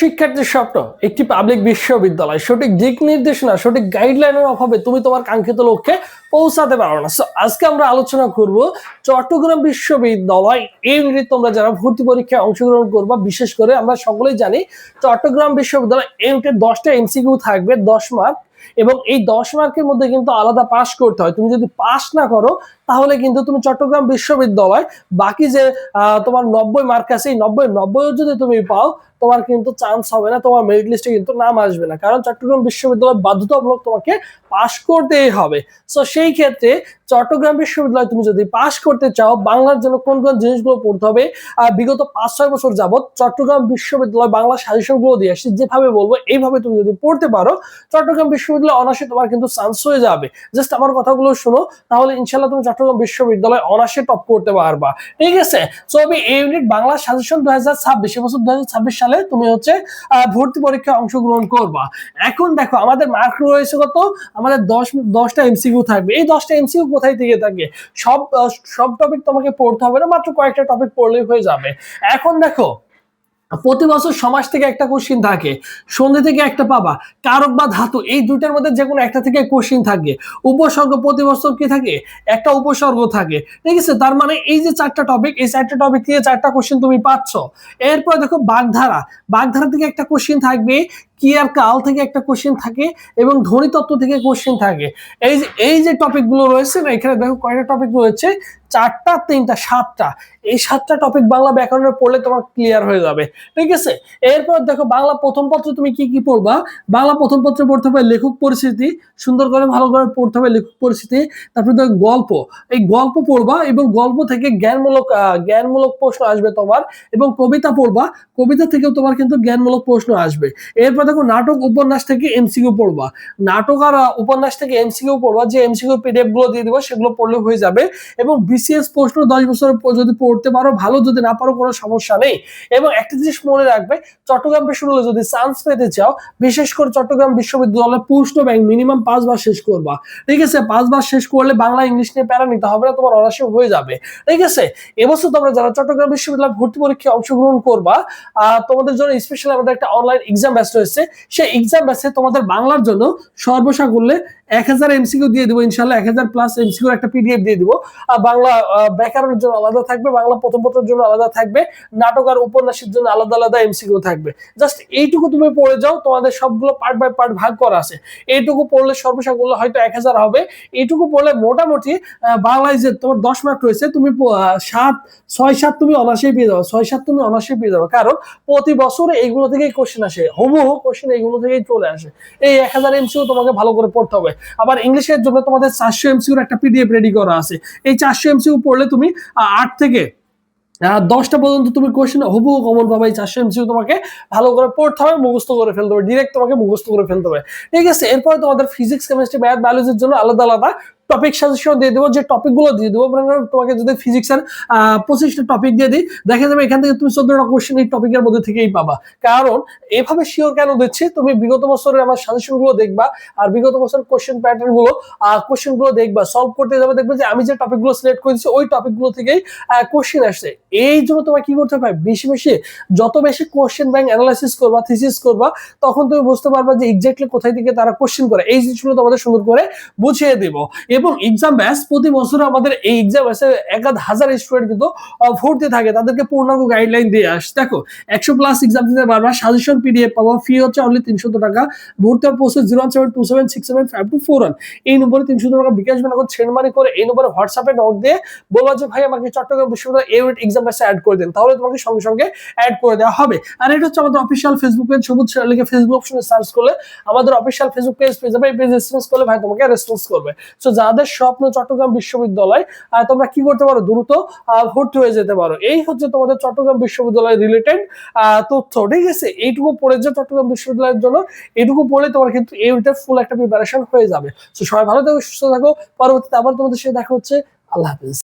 শিক্ষার্থীর স্বপ্ন, একটি পাবলিক বিশ্ববিদ্যালয়। সঠিক দিক নির্দেশনা, সঠিক গাইডলাইনের অভাবে তুমি তোমার কাঙ্ক্ষিত লক্ষ্যে পৌঁছাতে পারো না। আজকে আমরা আলোচনা করব চট্টগ্রাম বিশ্ববিদ্যালয়। এই ইউনিট তোমরা যারা ভর্তি পরীক্ষায় অংশগ্রহণ করবা, বিশেষ করে আমরা সকলেই জানি চট্টগ্রাম বিশ্ববিদ্যালয় ইউনিটের দশটা এমসিকিউ থাকবে, দশ মার্ক এবং এই দশ মার্কের মধ্যে কিন্তু আলাদা পাস করতে হয়। তুমি যদি পাস না করো তাহলে কিন্তু তুমি চট্টগ্রাম বিশ্ববিদ্যালয়, বাকি যে তোমার নব্বই মার্ক আছে, এই নব্বই নব্বই যদি তুমি পাও, তোমার কিন্তু চান্স হবে না, তোমার মেরিট লিস্টে কিন্তু নাম আসবে না। কারণ চট্টগ্রাম বিশ্ববিদ্যালয় বাধ্যতামূলক তোমাকে পাশ করতেই হবে। সো সেই ক্ষেত্রে চট্টগ্রাম বিশ্ববিদ্যালয় তুমি যদি পাশ করতে চাও, বাংলার জন্য কোন কোন জিনিসগুলো পড়তে হবে বিগত পাঁচ ছয় বছর যাবত চট্টগ্রাম বিশ্ববিদ্যালয় বাংলা সাজেশনগুলো দিয়ে আসছি, যেভাবে বলব, এইভাবে তুমি যদি পড়তে পারো, চট্টগ্রাম বিশ্ববিদ্যালয় অনার্সে তোমার কিন্তু চান্স হয়ে যাবে। জাস্ট আমার কথাগুলো শোনো, তাহলে ইনশাল্লাহ তুমি চট্টগ্রাম বিশ্ববিদ্যালয় অনার্সে টপ করতে পারবা। ঠিক আছে? সো আমি এই ইউনিট বাংলা সাজেশন দু হাজার ছাব্বিশ, এবছর দু হাজার ছাব্বিশ সালে তুমি হচ্ছে ভর্তি পরীক্ষায় অংশগ্রহণ করবা। এখন দেখো, আমাদের মার্ক রয়েছে কত? আমাদের দশ, দশটা এমসিকিউ থাকবে। এই দশটা এমসিকিউ কোথায় থেকে থাকে? সব সব টপিক তোমাকে পড়তে হবে না, মাত্র কয়েকটা টপিক পড়লেই হয়ে যাবে। এখন দেখো প্রতি বছর সমাজ থেকে একটা কোশ্চিন থাকে, সন্ধে থেকে একটা পাবা, কারক বা ধাতু, এই দুইটার মধ্যে যে কোনো একটা থেকে কোশ্চিন থাকে। উপসর্গ প্রতি বছর কি থাকে? একটা উপসর্গ থাকে, ঠিক আছে? তার মানে এই যে চারটা টপিক এই চারটা টপিক থেকে চারটা কোশ্চিন তুমি পাচ্ছ। এরপর দেখো বাগধারা বাগধারা থেকে একটা কোশ্চিন থাকবে কি আর কাল থেকে একটা কোশ্চিন থাকে এবং ধ্বনি তত্ত্ব থেকে কোশ্চিন থাকে। এই যে এই যে টপিকগুলো রয়েছে না, এখানে দেখো কয়টা টপিক রয়েছে? চারটা, তিনটা, সাতটা। এই সাতটা টপিক বাংলা ব্যাকরণের পড়লে তোমার ক্লিয়ার হয়ে যাবে। ঠিক আছে? এরপর দেখো বাংলা প্রথম পত্র তুমি কি কি পড়বা? বাংলা প্রথম পত্রে পড়তে হবে লেখক পরিস্থিতি সুন্দর করে, ভালো করে পড়তে হবে লেখক পরিস্থিতি তারপরে দেখো গল্প। এই গল্প পড়বা এবং গল্প থেকে জ্ঞানমূলক জ্ঞানমূলক প্রশ্ন আসবে তোমার এবং কবিতা পড়বা। কবিতা থেকেও তোমার কিন্তু জ্ঞানমূলক প্রশ্ন আসবে। এরপর দেখো নাটক উপন্যাস থেকে এমসিকিউ পড়বা। নাটক আর উপন্যাস থেকে এমসিকিউ পড়বা, যে এমসিকিউ পিডিএফগুলো দিয়ে দিব, সেগুলো পড়লে হয়ে যাবে। এবং বিসিএস প্রশ্ন দশ বছরের পর যদি পড়তে পারো, ভালো, যদি না পারো, কোনো সমস্যা নেই। এবং একটা জিনিস মনে রাখবে, চট্টগ্রাম বিশ্ববিদ্যালয়ে যদি চান্স পেতে চাও, বিশেষ করে চট্টগ্রাম বিশ্ববিদ্যালয়ে প্রশ্ন ব্যাংক মিনিমাম পাঁচবার শেষ করবা। ঠিক আছে? পাঁচবার শেষ করলে বাংলা, ইংলিশ নিয়ে প্যারা নিতে হবে না, তোমার অনার্সে হয়ে যাবে। ঠিক আছে? এবছর তোমরা যারা চট্টগ্রাম বিশ্ববিদ্যালয় ভর্তি পরীক্ষায় অংশগ্রহণ করবা তোমাদের জন্য স্পেশাল আমাদের একটা অনলাইন এক্সাম ব্যাচ রয়েছে সেই এক্সাম আছে তোমাদের বাংলার জন্য সর্বসাকুল্যে এক হাজার এমসিকিউ দিয়ে দিব ইনশাল্লাহ এক হাজার প্লাস এমসিকিউ একটা পিডিএফ দিয়ে দিব। বাংলা ব্যাকরণের জন্য আলাদা থাকবে, বাংলা প্রথম পত্রের জন্য আলাদা থাকবে, নাটক আর উপন্যাসের জন্য আলাদা আলাদা এমসিকিউ থাকবে। জাস্ট এইটুকু তুমি পড়ে যাও, তোমাদের সবগুলো পার্ট বাই পার্ট ভাগ করা আছে। এইটুকু পড়লে সর্বসাকুল্য হয়তো এক হাজার হবে। এইটুকু পড়লে মোটামুটি বাংলায় যে তোমার দশ মার্ক রয়েছে, তুমি সাত, ছয়, সাত তুমি অনার্সেই পেয়ে যাবে, ছয়, সাত তুমি অনার্সেই পেয়ে যাবে। কারণ প্রতি বছর এইগুলো থেকেই কোশ্চেন আসে, হুবহু কোশ্চেন এইগুলো থেকেই চলে আসে। এই এক হাজার এমসিও তোমাকে ভালো করে পড়তে হবে। আবার ইংলিশের জন্য তোমাদের চারশো এমসিউর একটা পিডিএফ রেডি করা আছে। এই চারশো এমসিউ পড়লে তুমি আট থেকে দশটা পর্যন্ত তুমি কোয়েশ্চেন হবু কমন পাবে। এই চারশো এমসিউ তোমাকে ভালো করে পড়তে হবে, মুখস্থ করে ফেলতে হবে। ডিরেক্ট তোমাকে মুখস্থ করে ফেলতে হবে। ঠিক আছে? এরপরে তোমাদের ফিজিক্স কেমিস্ট্রি ম্যাথ বায়োলজির জন্য আলাদা আলাদা টপিক সাজেশন দিয়ে দেবো, যে টপিকগুলো দিয়ে দেবো। তোমাকে যদি ফিজিক্সের পঁচিশটা টপিক দিয়ে দিই, দেখা যাবে এখান থেকে তুমি চোদ্দটা কোশ্চেন এই টপিকের মধ্যে থেকেই পাবা। কারণ এভাবে শিওর কেন দিচ্ছি? তুমি বিগত বছরের আমার সাজেশনগুলো দেখবা, আর বিগত বছর কোশ্চেন প্যাটার্নগুলো কোশ্চেনগুলো দেখবা। সলভ করতে যাবে দেখবে যে আমি যে টপিকগুলো সিলেক্ট করেছি ওই টপিকগুলো থেকেই কোশ্চেন আসছে। এই জন্য তোমার কি করতে হবে? বেশি বেশি যত বেশি কোশ্চেন ব্যাংক অ্যানালাইসিস করবা থিসিস করবা, তখন তুমি বুঝতে পারবা যে এক্স্যাক্টলি কোথায় থেকে তারা কোশ্চেন করে। এই জিনিসগুলো তোমাদের সুন্দর করে বুঝিয়ে দেব। এবং এক্সাম ব্যাচ প্রতি বছর আমাদের এই এক্সাম ব্যাচে এক হাজার স্টুডেন্ট কিন্তু ভর্তি থাকে। তাদেরকে পূর্ণাঙ্গ গাইডলাইন দিয়ে আস দেখো, একশো প্লাস এক্সাম দিতে পারবা সাজেশন পিডিএফ পাবো ফি হচ্ছে অনলি তিনশো টাকা। ভর্তি হওয়ার process zero one seven two seven six seven five two four one এই নম্বরে তিনশো টাকা বিকাশ নগদ সেনমানি করে এই নম্বরে হোয়াটসঅ্যাপে নক দিয়ে বলবা যে, ভাই, আমাকে চট্টগ্রাম বিশ্ববিদ্যালয় ইউনিট এক্সাম ব্যাচে অ্যাড করে দিন। তাহলে তোমাকে সঙ্গে সঙ্গে অ্যাড করে দেওয়া হবে। আর এটা হচ্ছে আমাদের অফিসিয়াল ফেসবুক পেজ সবুজ লিখে ফেসবুক অপশনে সার্চ করলে আমাদের অফিসিয়াল ফেসবুক পেজ পেয়ে যাবে। এই পেজ রেসপন্স করলে ভাই তোমাকে রেসপন্স করবে। সো যাদের স্বপ্ন চট্টগ্রাম বিশ্ববিদ্যালয় তোমরা কি করতে পারো? দ্রুত ভর্তি হয়ে যেতে পারো। এই হচ্ছে তোমাদের চট্টগ্রাম বিশ্ববিদ্যালয় রিলেটেড তথ্য, ঠিক আছে? এইটুকু পড়ে যে চট্টগ্রাম বিশ্ববিদ্যালয়ের জন্য, এইটুকু পড়লে তোমার কিন্তু এইটা ফুল একটা প্রিপারেশন হয়ে যাবে। তো সবাই ভালো থাকো, সুস্থ থাকো। পরবর্তীতে আবার তোমাদের সাথে দেখা হচ্ছে। আল্লাহ হাফিজ।